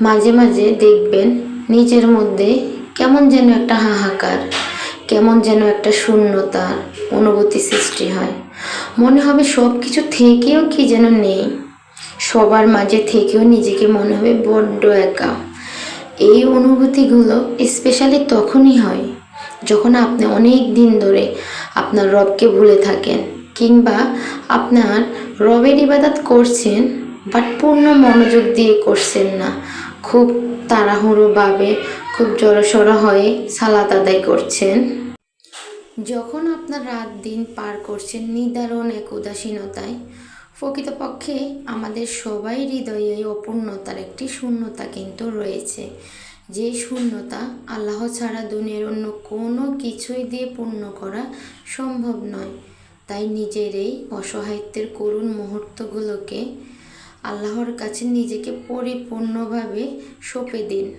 মাঝে মাঝে দেখবেন নিজের মধ্যে কেমন যেন একটা হাহাকার, কেমন যেন একটা শূন্যতার অনুভূতি সৃষ্টি হয়। মনে হবে সব কিছু থেকেও কি যেন নেই। সবার মাঝে থেকেও নিজেকে মনে হবে বড্ড একা। এই অনুভূতিগুলো স্পেশালি তখনই হয় যখন আপনি অনেক দিন ধরে আপনার রবকে ভুলে থাকেন কিংবা আপনার রবের ইবাদত করছেন বাট পূর্ণ মনোযোগ দিয়ে করছেন না। খুব তাড়াহুড়োভাবে খুব জড়সড় হয়ে সালাত আদায় করছেন। যখন আপনার রাত দিন পার করছেন নিদারুণ এক উদাসীনতায় প্রকৃতপক্ষে আমাদের সবাই হৃদয়ে অপূর্ণতার একটি শূন্যতা কিন্তু রয়েছে। যে শূন্যতা আল্লাহ ছাড়া দুনিয়ার অন্য কোনো কিছুই দিয়ে পূর্ণ করা সম্ভব নয়। তাই নিজের এই অসহায়ত্বের করুণ মুহূর্তগুলোকে আল্লাহর কাছে নিজেকে পরিপূর্ণভাবে সঁপে দিন।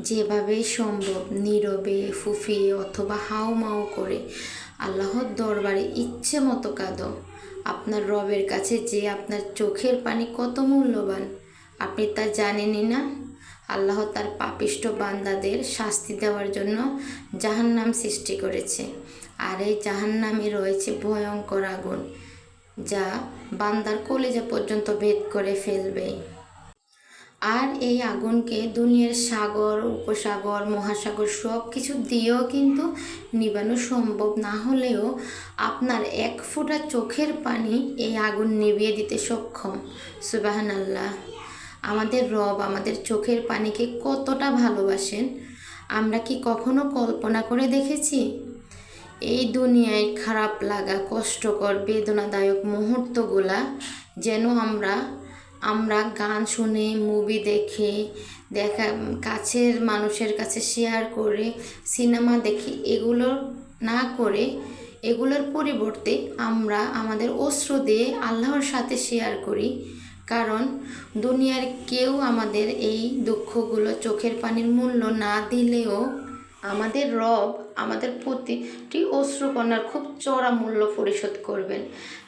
যেভাবে সম্ভব নীরবে, ফুফিয়ে অথবা হাও মাও করে। আল্লাহর দরবারে ইচ্ছে মতো কাঁদো। আপনার রবের কাছে যে আপনার চোখের পানি কত মূল্যবান, আপনি তা জানেনই না? আল্লাহ তার পাপিষ্ট বান্দাদের শাস্তি দেওয়ার জন্য জাহান্নাম সৃষ্টি করেছে। আর এই জাহান্নামে রয়েছে ভয়ঙ্কর আগুন, যা বান্দার কলেজা পর্যন্ত ভেদ করে ফেলবে। আর এই আগুনকে দুনিয়ার সাগর, উপসাগর, মহাসাগর সব কিছু দিয়েও কিন্তু নিবানো সম্ভব না হলেও আপনার এক ফোঁটা চোখের পানি এই আগুন নিভিয়ে দিতে সক্ষম। সুবাহান আল্লাহ আমাদের রব আমাদের চোখের পানিকে কতটা ভালোবাসেন? আমরা কি কখনো কল্পনা করে দেখেছি? এই দুনিয়ায় খারাপ লাগা, কষ্টকর, বেদনাদায়ক মুহূর্তগুলা যেন আমরা আমরা গান শুনে মুভি দেখে, দেখা, কাছের মানুষের কাছে শেয়ার করে সিনেমা দেখি, এগুলো না করে, এগুলোর পরিবর্তে আমরা আমাদের অশ্রু দিয়ে আল্লাহর সাথে শেয়ার করি। কারণ দুনিয়ার কেউ আমাদের এই দুঃখগুলো চোখের পানির মূল্য না দিলেও আমাদের রব আমাদের প্রতিটি অশ্রুকণার খুব চড়া মূল্য পরিশোধ করবেন,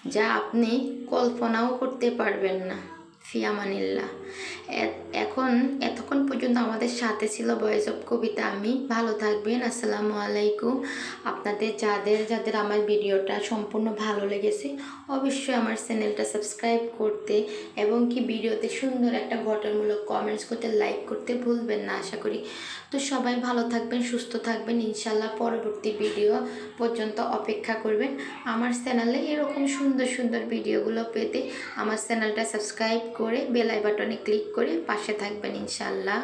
যা আপনি কল্পনাও করতে পারবেন না। ফিয়ামানিল্লাহ এখন এতক্ষণ পর্যন্ত আমাদের সাথে ছিল ভয়েস অফ কবিতা আমি। ভালো থাকবেন, আসসালামু আলাইকুম। আপনাদের যাদের যাদের আমার ভিডিওটা সম্পূর্ণ ভালো লেগেছে, অবশ্যই আমার চ্যানেলটা সাবস্ক্রাইব করতে এবং কি ভিডিওতে সুন্দর একটা গঠনমূলক কমেন্টস করতে লাইক করতে ভুলবেন না, আশা করি। তো সবাই ভালো থাকবেন, সুস্থ থাকবেন। ইনশাল্লাহ পরবর্তী ভিডিও পর্যন্ত অপেক্ষা করবেন। আমার চ্যানেলে এরকম সুন্দর সুন্দর ভিডিওগুলো পেতে আমার চ্যানেলটা সাবস্ক্রাইব করে বেলাই বাটনে ক্লিক করে পাশে থাকবেন ইনশাল্লাহ।